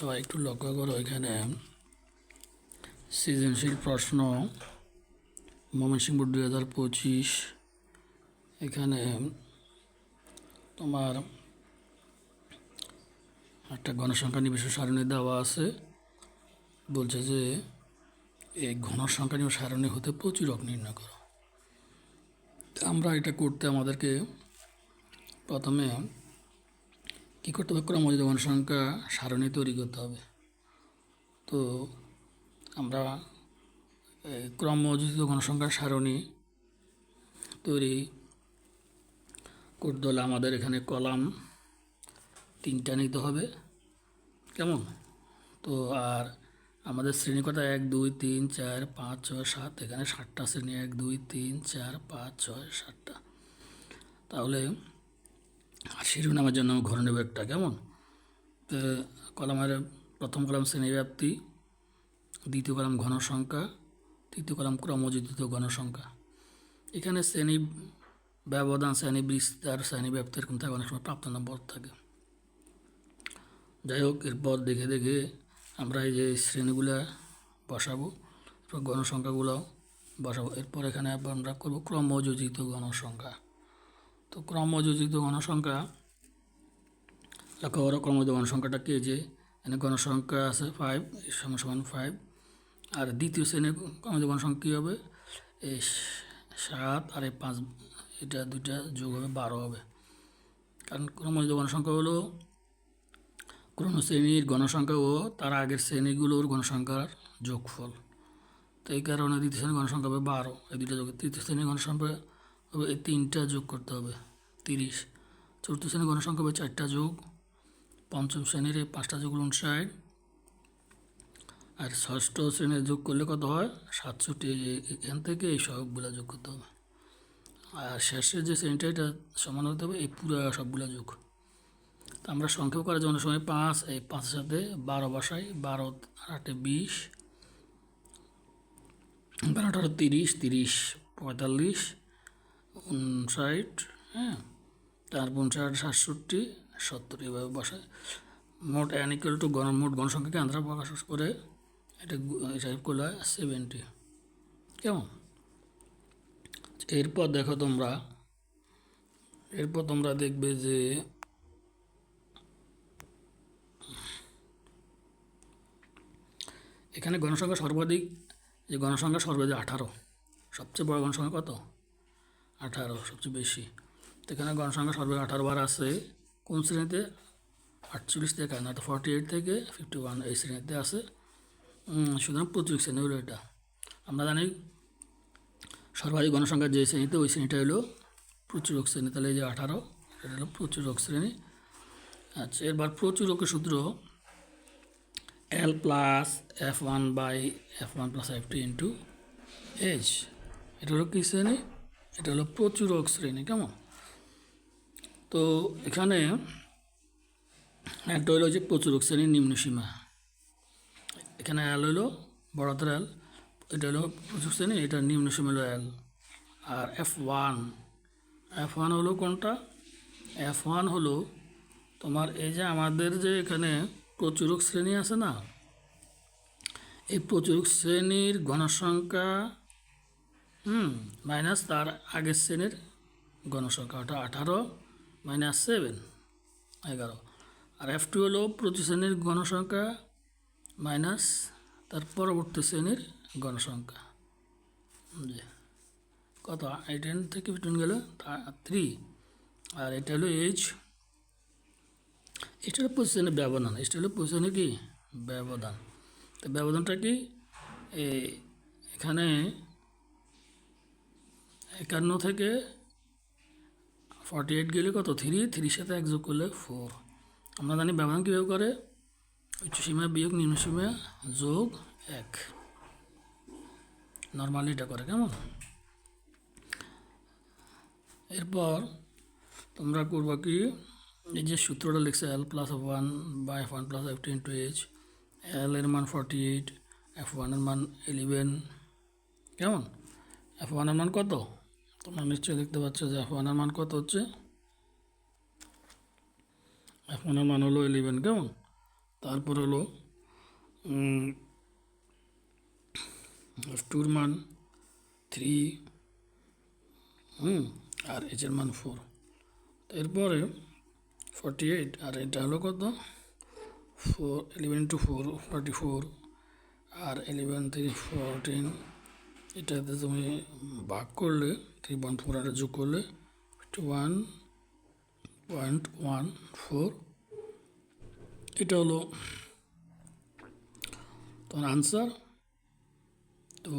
সবাই একটু লক্ষ্য করো এখানে। সৃজনশীল প্রশ্ন, ময়মনসিংহ দুই হাজার পঁচিশ। এখানে তোমার একটা গণসংখ্যা নিবেশ সারণী দেওয়া আছে। বলছে যে, এই ঘনসংখ্যা নিয়ে সারণী হতে প্রচুরক নির্ণয় করো। আমরা এটা করতে আমাদেরকে প্রথমে কী করতে হবে? ক্রমজিত গণসংখ্যা সারণী তৈরি করতে হবে। তো আমরা ক্রমযোজিত গণসংখ্যার সারণী তৈরি করতে হলে আমাদের এখানে কলাম তিনটা নিতে হবে। কেমন? তো আর আমাদের শ্রেণি কটা এক, দুই, তিন, চার, পাঁচ, ছয়, সাত। এখানে সাতটা শ্রেণি। এক, দুই, তিন, চার, পাঁচ, ছয়, সাতটা। তাহলে আর শিরোনামের জন্য আমি ঘরে নেব একটা, কেমন? তো কলামের প্রথম কলাম শ্রেণীব্যাপ্তি, দ্বিতীয় কলাম ঘনসংখ্যা, তৃতীয় কলাম ক্রমযোজিত ঘনসংখ্যা। এখানে শ্রেণি ব্যবধান, শ্রেণি বিস্তার শ্রেণি এরকম থাকে, অনেক সময় প্রাপ্ত নম্বর থাকে। যাই হোক, এরপর দেখে দেখে আমরা এই যে শ্রেণীগুলো বসাবো, এরপর গণসংখ্যাগুলো বসাবো। এরপর এখানে আমরা করব ক্রমযোজিত গণসংখ্যা তো ক্রমযোজিত গণসংখ্যা। লক্ষ্য করো ক্রমযোজিত গণসংখ্যাটা কে যে, এখানে গণসংখ্যা আছে ফাইভ সমান সমান ফাইভ আর দ্বিতীয় শ্রেণির ক্রমযোজিত গণসংখ্যা কী হবে? এই সাত আর এই পাঁচ, এটা দুইটা যোগ হবে বারো হবে। কারণ ক্রমযোজিত গণসংখ্যা হলো কোনো শ্রেণির গণসংখ্যা ও তার আগের শ্রেণীগুলোর গণসংখ্যার যোগফল। তো এই কারণে দ্বিতীয় শ্রেণির গণসংখ্যা হবে বারো। এই দুইটা যোগ তৃতীয় শ্রেণির গণসংখ্যা হবে এই তিনটা যোগ করতে হবে, তিরিশ। চতুর্থ শ্রেণির গণসংখ্যা হবে চারটা যোগ, পঞ্চম শ্রেণির এই পাঁচটা যোগ উনষাট আর ষষ্ঠ শ্রেণির যোগ করলে কত হয়? সাতষট্টি। এখান থেকে এই সবগুলো যোগ করতে হবে। আর শেষের যে শ্রেণীটা, এটা সমান হতে হবে, এই পুরো সবগুলো যোগ। তো আমরা সংক্ষেপ করার জন্য সময় পাঁচ, এই পাঁচের সাথে বারো বসাই, বারো আটে বিশ। বারো আঠারো তিরিশ তিরিশ পঁয়তাল্লিশ। উনষাট হ্যাঁ? তারপর উনষাট সাতষট্টি, সত্তর, এভাবে বসায় মোট অ্যান ইকুয়াল টু গণ, মোট গণসংখ্যাকে আন্ধ্রা প্রকাশ করে এটা হিসাব করলে হয় সেভেন্টি কেমন? এরপর দেখো তোমরা, এরপর তোমরা দেখবে যে এখানে গণসংখ্যা সর্বাধিক, যে গণসংখ্যা সর্বাধিক আঠারো, সবচেয়ে বড় গণসংখ্যা কত? আঠারো, সবচেয়ে বেশি। তো এখানে গণসংখ্যা সর্বাধিক আঠারো বার আছে। কোন শ্রেণীতে? আটচল্লিশ থেকে না তো ফর্টি এইট থেকে ফিফটি ওয়ান এই শ্রেণীতে আছে। সুতরাং প্রচুর শ্রেণি হলো এটা। আমরা জানি সর্বাধিক গণসংখ্যার যে শ্রেণীতে, ওই শ্রেণীটা হলো প্রচুরক শ্রেণি। তাহলে এই যে আঠারো, এটা হলো প্রচুরক শ্রেণি। আচ্ছা এবার প্রচুরকের সূত্র L plus F one by F one plus F two into H এটা হলো কী শ্রেণি? এটা হলো প্রচুরক শ্রেণি, কেমন? তো এখানে একটা হলো যে প্রচুরক শ্রেণির নিম্ন সীমা এখানে এল হলো বড়াতের এল এটা হলো প্রচুর শ্রেণি, এটা নিম্ন সীমা হলো এল আর এফ ওয়ান এফ ওয়ান হলো কোনটা? এফ ওয়ান হলো তোমার এই যে আমাদের যে এখানে প্রচুরক শ্রেণি আছে না, এই প্রচুরক শ্রেণির গণসংখ্যা হুম মাইনাস তার আগের শ্রেণির গণসংখ্যা ওটা আঠারো মাইনাস সেভেন এগারো। আর এফ টু হলো প্রতি শ্রেণির গণসংখ্যা মাইনাস তার পরবর্তী শ্রেণির গণসংখ্যা। জি। কত? এইটেন থেকে ফিফটিন গেলে থ্রি আর এটা হলো এইচ এটা হলো পজিশনের ব্যবধান। এটা হলো পজিশনে কি? ব্যবধান। তো ব্যবধানটা কি? এখানে একান্ন থেকে ফর্টি এইট গেলে কত? থ্রি থ্রির সাথে এক যোগ করলে ফোর আমরা জানি ব্যবধান কীভাবে করে? উচ্চ সীমা বিয়োগ নিম্ন সীমা যোগ এক। নর্মালি এটা করে, কেমন? এরপর তোমরা করবা কি? এই যে সূত্রটা লিখছে এল প্লাস এফ ওয়ান বা F one plus F ten two H L এর মান ফর্টি এইট এফ ওয়ানের মান ইলেভেন কেমন? এফ ওয়ানের মান কত? তোমরা নিশ্চয়ই দেখতে পাচ্ছ যে এফ ওয়ানের মান কত হচ্ছে? এফ ওয়ানের মান হলো ইলেভেন কেমন? তারপর হলো এফ টুর মান থ্রি হুম, আর এইচের মান ফোর এরপরে ফর্টি এইট আর এটা হলো কত? Four eleven two four forty four আর ইলেভেন থ্রি ফোরটিন এটাতে তুমি ভাগ করলে থ্রি পয়েন্ট ফোর আর যোগ করলে ওয়ান পয়েন্ট ওয়ান ফোর এটা হলো তোমার আনসার তো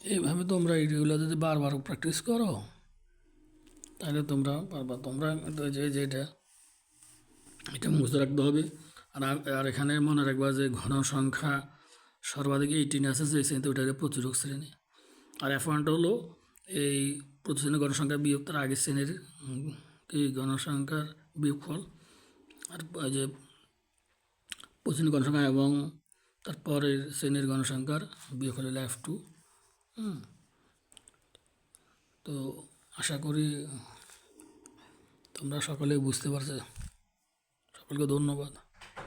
এইভাবে তোমরা এইগুলো যদি বারবার প্র্যাকটিস করো, তাহলে তোমরা বারবার, তোমরা যে যেটা এটা মুখস্থ রাখতে হবে। আর আর এখানে মনে রাখবা যে ঘন সংখ্যা সর্বাধিক এইটিন আছে যে শ্রেণীতে হলো প্রচুরক শ্রেণি। আর এফ ওয়ানটা হলো এই প্রতি শ্রেণির গণসংখ্যা বিয়োগ, তার আগের শ্রেণির কি গণসংখ্যার বিয়োগফল, আর যে প্রতিদিন গণসংখ্যা এবং তারপরের শ্রেণির গণসংখ্যার বিয়োগ হলো এফ টু তো আশা করি তোমরা সকলেই বুঝতে পারছ। সকলকে ধন্যবাদ।